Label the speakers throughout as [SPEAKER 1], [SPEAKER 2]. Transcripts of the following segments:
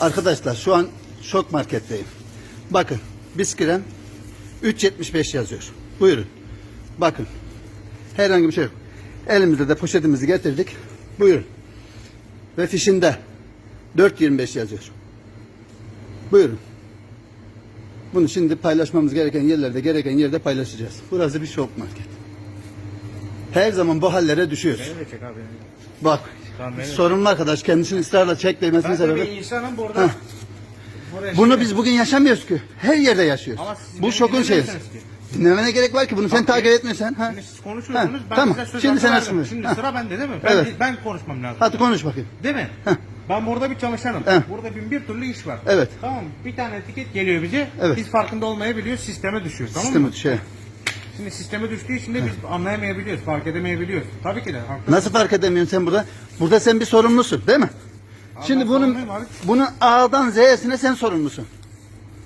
[SPEAKER 1] Arkadaşlar şu an şok marketteyim. Bakın bisküvem 3.75 yazıyor. Buyurun. Bakın. Herhangi bir şey yok. Elimizde de poşetimizi getirdik. Buyurun. Ve fişinde 4.25 yazıyor. Buyurun. Bunu şimdi paylaşmamız gereken yerlerde, gereken yerde paylaşacağız. Burası bir şok market. Her zaman bu hallere düşüyoruz. Bak,
[SPEAKER 2] Tamam, beni-
[SPEAKER 1] sorunlu arkadaş kendisini ısrarla çek demesinin
[SPEAKER 2] Ben de bir
[SPEAKER 1] sebebi.
[SPEAKER 2] insanım burada.
[SPEAKER 1] Heh.
[SPEAKER 2] Buraya
[SPEAKER 1] Bunu
[SPEAKER 2] şey-
[SPEAKER 1] biz bugün yaşamıyoruz ki. Her yerde yaşıyoruz. Bu şokun şeyi. Dinlemene gerek var ki bunu sen takip etmiyorsan. Ha?
[SPEAKER 2] Şimdi siz konuşuyorsunuz.
[SPEAKER 1] Ha,
[SPEAKER 2] Ben
[SPEAKER 1] tamam.
[SPEAKER 2] size söz
[SPEAKER 1] Şimdi sen açmıyorsun.
[SPEAKER 2] Şimdi
[SPEAKER 1] Ha.
[SPEAKER 2] sıra bende değil mi? Ben,
[SPEAKER 1] Evet.
[SPEAKER 2] ben konuşmam lazım.
[SPEAKER 1] Hadi konuş bakayım.
[SPEAKER 2] Değil mi?
[SPEAKER 1] Heh.
[SPEAKER 2] Ben burada bir çalışanım.
[SPEAKER 1] Heh.
[SPEAKER 2] Burada bin bir türlü iş var.
[SPEAKER 1] Evet.
[SPEAKER 2] Tamam? Bir tane etiket geliyor bize.
[SPEAKER 1] Evet.
[SPEAKER 2] Biz farkında olmayabiliyoruz. Sisteme düşüyor. Tamam
[SPEAKER 1] Sistemi
[SPEAKER 2] mı?
[SPEAKER 1] şey.
[SPEAKER 2] Şimdi sisteme düştüğü için de biz anlayamayabiliyoruz. Fark edemeyebiliyoruz. Tabii ki de. haklısın.
[SPEAKER 1] Nasıl fark edemiyorsun sen burada? Burada sen bir sorumlusun değil mi? Şimdi
[SPEAKER 2] ben
[SPEAKER 1] bunun
[SPEAKER 2] sorumluyum abi.
[SPEAKER 1] A'dan Z'sine sen sorumlusun.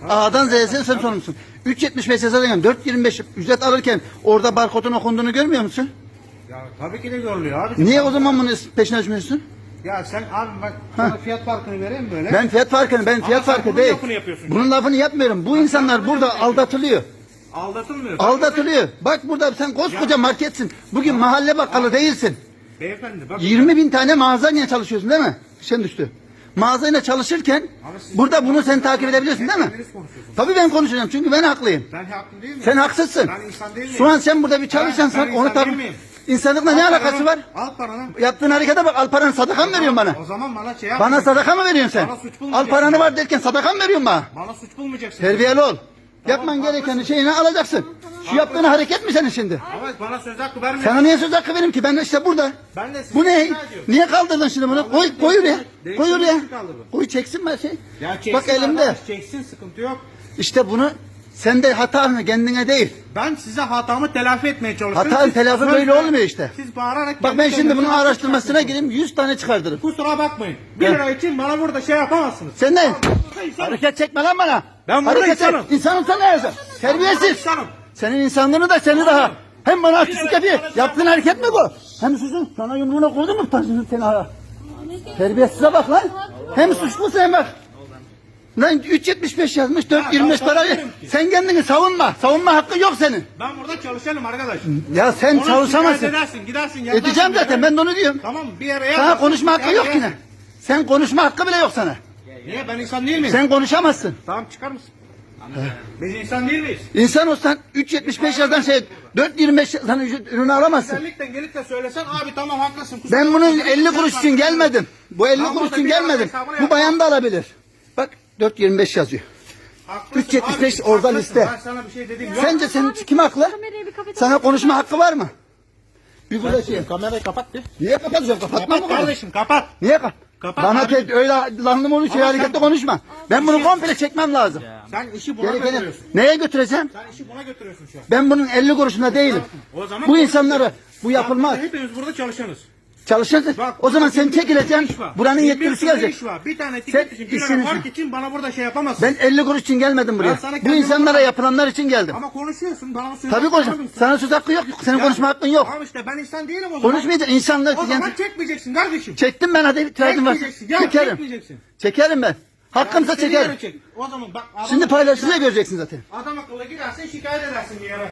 [SPEAKER 1] A'dan Z'sine sen sorumlusun. 3.75 yazarken 4.25 ücret alırken orada barkodun okunduğunu görmüyor musun?
[SPEAKER 2] Ya tabii ki de görülüyor abi.
[SPEAKER 1] Niye o zaman bunu peşine açmıyorsun?
[SPEAKER 2] Ya sen abi bak sana fiyat farkını vereyim böyle.
[SPEAKER 1] Ben fiyat farkını, ben fiyat
[SPEAKER 2] sen
[SPEAKER 1] farkı
[SPEAKER 2] bunun
[SPEAKER 1] değil.
[SPEAKER 2] lafını yapıyorsun.
[SPEAKER 1] Bunun lafını yapmıyorum. Bu insanlar burada aldatılıyor.
[SPEAKER 2] Aldatılmıyor.
[SPEAKER 1] Aldatılıyor. Bak burada sen koskoca marketsin. Bugün mahalle bakkalı değilsin.
[SPEAKER 2] Beyefendi bak.
[SPEAKER 1] 20 bin tane mağazayla çalışıyorsun değil mi? Sen düştü. Mağazayla çalışırken
[SPEAKER 2] siz-
[SPEAKER 1] burada bunu sen takip edebiliyorsun değil mi?
[SPEAKER 2] Kendiniz konuşuyorsunuz.
[SPEAKER 1] Tabii ben konuşacağım çünkü ben haklıyım.
[SPEAKER 2] Ben haklı değil miyim?
[SPEAKER 1] Sen haksızsın.
[SPEAKER 2] Ben insan değil miyim?
[SPEAKER 1] Şu an sen burada bir çalışansan
[SPEAKER 2] Ben- ben
[SPEAKER 1] onu
[SPEAKER 2] insan
[SPEAKER 1] tabii...
[SPEAKER 2] değil miyim?
[SPEAKER 1] İnsanlıkla ne
[SPEAKER 2] Al
[SPEAKER 1] alakası
[SPEAKER 2] paranı,
[SPEAKER 1] var?
[SPEAKER 2] Al paranı.
[SPEAKER 1] Yaptığın harekete bak. Al paranı sadaka mı veriyorsun bana?
[SPEAKER 2] O zaman bana şey
[SPEAKER 1] Bana
[SPEAKER 2] yapma.
[SPEAKER 1] sadaka mı veriyorsun sen?
[SPEAKER 2] Bana suç
[SPEAKER 1] Al
[SPEAKER 2] bulmayacaksın.
[SPEAKER 1] paranı var derken sadaka mı veriyorsun bana?
[SPEAKER 2] Bana suç bulmayacaksın.
[SPEAKER 1] Terbiyeli ol. Yapman
[SPEAKER 2] haklısın.
[SPEAKER 1] gereken şeyini alacaksın. Şu yaptığın hareket mi senin şimdi?
[SPEAKER 2] Ama bana söz hakkı vermiyor.
[SPEAKER 1] Sana niye söz hakkı vereyim ki? Ben de işte burada.
[SPEAKER 2] Ben de sizi
[SPEAKER 1] Bu ne?
[SPEAKER 2] ikna ediyorum.
[SPEAKER 1] Niye kaldırdın şimdi bunu? Koy, koy oraya.
[SPEAKER 2] Değiştirmek
[SPEAKER 1] Koy oraya.
[SPEAKER 2] için kaldırdım.
[SPEAKER 1] Koy çeksin ben şey.
[SPEAKER 2] Ya çeksin
[SPEAKER 1] Bak elimde.
[SPEAKER 2] arkadaş, çeksin sıkıntı yok.
[SPEAKER 1] İşte bunu sende hata mı kendine değil.
[SPEAKER 2] Ben size hatamı telafi etmeye çalışıyorum.
[SPEAKER 1] Hatanın
[SPEAKER 2] Siz
[SPEAKER 1] telafi
[SPEAKER 2] söz
[SPEAKER 1] böyle olmuyor işte.
[SPEAKER 2] Siz bağırarak...
[SPEAKER 1] Bak
[SPEAKER 2] kendi
[SPEAKER 1] ben şimdi
[SPEAKER 2] kendinize
[SPEAKER 1] bunun araştırmasına gireyim 100 tane çıkardırırım.
[SPEAKER 2] Kusura bakmayın. 1
[SPEAKER 1] Gel.
[SPEAKER 2] lira için bana burada şey yapamazsınız.
[SPEAKER 1] Sen ne?
[SPEAKER 2] insanım.
[SPEAKER 1] Hareket çekme lan bana.
[SPEAKER 2] Ben burada
[SPEAKER 1] Hareket
[SPEAKER 2] insanım.
[SPEAKER 1] et. İnsanım sen ne yazar? Terbiyesiz.
[SPEAKER 2] insanım.
[SPEAKER 1] Senin insanlığını da seni daha. Hem bana artistlik yapıyor. Yaptığın hareket mi bu? Hem susun. Sana yumruğuna koydu mu? Taşını seni ara. Terbiyesize bak lan. Hem suçlusun hem bak. Lan 3.75 yazmış 4.25
[SPEAKER 2] ben
[SPEAKER 1] para.
[SPEAKER 2] ki.
[SPEAKER 1] Sen kendini savunma. Savunma hakkı yok senin.
[SPEAKER 2] Ben burada çalışanım arkadaş.
[SPEAKER 1] Ya sen
[SPEAKER 2] Ona
[SPEAKER 1] çalışamazsın.
[SPEAKER 2] edersin, gidersin. yazarsın
[SPEAKER 1] Edeceğim
[SPEAKER 2] bir yere.
[SPEAKER 1] zaten ben de onu diyorum.
[SPEAKER 2] Tamam bir yere
[SPEAKER 1] Sana
[SPEAKER 2] yazarsın,
[SPEAKER 1] konuşma hakkı yok yine. Sen konuşma hakkı bile yok sana.
[SPEAKER 2] Niye ben insan değil miyim?
[SPEAKER 1] Sen konuşamazsın.
[SPEAKER 2] Tamam çıkar mısın? Biz insan değil miyiz?
[SPEAKER 1] İnsan olsan 3.75 yazan şey 4.25 sana ücret- ürünü alamazsın.
[SPEAKER 2] Özellikle gelip de söylesen abi tamam haklısın. kusura
[SPEAKER 1] Ben bunun
[SPEAKER 2] bakma,
[SPEAKER 1] 50
[SPEAKER 2] sen
[SPEAKER 1] kuruş için gelmedim. Bu 50
[SPEAKER 2] Tamam,
[SPEAKER 1] kuruş için
[SPEAKER 2] bir
[SPEAKER 1] gelmedim.
[SPEAKER 2] hesabını
[SPEAKER 1] Bu
[SPEAKER 2] yap.
[SPEAKER 1] bayan da alabilir. Bak 4.25 yazıyor.
[SPEAKER 2] Haklısın
[SPEAKER 1] 3.75
[SPEAKER 2] abi,
[SPEAKER 1] orada
[SPEAKER 2] haklısın.
[SPEAKER 1] liste.
[SPEAKER 2] Ben sana bir şey dedim yok.
[SPEAKER 1] Sence senin kim haklı?
[SPEAKER 3] Kamerayı bir kapatalım.
[SPEAKER 1] Sana konuşma hakkı var mı? Bir burada şey.
[SPEAKER 2] Kamerayı kapat bir.
[SPEAKER 1] Niye kapatacağım? Kapatma
[SPEAKER 2] Kapat
[SPEAKER 1] mı
[SPEAKER 2] kardeşim kapat.
[SPEAKER 1] Niye kap?
[SPEAKER 2] Kapat
[SPEAKER 1] Bana
[SPEAKER 2] abi.
[SPEAKER 1] te- öyle lanlı mı şey
[SPEAKER 2] sen-
[SPEAKER 1] konuşma. Ben bunu komple çekmem lazım.
[SPEAKER 2] Sen işi buna
[SPEAKER 1] geri.
[SPEAKER 2] götürüyorsun.
[SPEAKER 1] Neye götüreceğim?
[SPEAKER 2] Sen işi buna götürüyorsun şu an.
[SPEAKER 1] Ben bunun 50 kuruşunda değilim.
[SPEAKER 2] O zaman
[SPEAKER 1] Bu insanlara bu yapılmaz.
[SPEAKER 2] Hepimiz burada çalışanız.
[SPEAKER 1] Çalışacaksın.
[SPEAKER 2] Bak,
[SPEAKER 1] O zaman sen çekileceksin. Buranın yetkilisi gelecek.
[SPEAKER 2] iş var. Bir tane
[SPEAKER 1] Sen
[SPEAKER 2] tiket için, bir fark için bana burada şey yapamazsın.
[SPEAKER 1] Ben 50 kuruş için gelmedim buraya. Bu insanlara
[SPEAKER 2] burada-
[SPEAKER 1] yapılanlar için geldim.
[SPEAKER 2] Ama konuşuyorsun bana söz
[SPEAKER 1] Tabii
[SPEAKER 2] vermiyorsun.
[SPEAKER 1] Sana söz hakkı yok. Senin
[SPEAKER 2] Ya,
[SPEAKER 1] konuşma hakkın yok.
[SPEAKER 2] Tamam işte ben insan değilim o zaman.
[SPEAKER 1] Konuşmayacaksın. İnsanlar
[SPEAKER 2] O zaman çekmeyeceksin kardeşim.
[SPEAKER 1] Çektim ben hadi.
[SPEAKER 2] Çekmeyeceksin. Ya
[SPEAKER 1] Çekerim.
[SPEAKER 2] çekmeyeceksin.
[SPEAKER 1] Çekerim ben. Hakkımsa çekerim.
[SPEAKER 2] çek. O zaman bak.
[SPEAKER 1] Şimdi paylaşınca göreceksin zaten.
[SPEAKER 2] Adam akıllı gidersin şikayet edersin bir yere.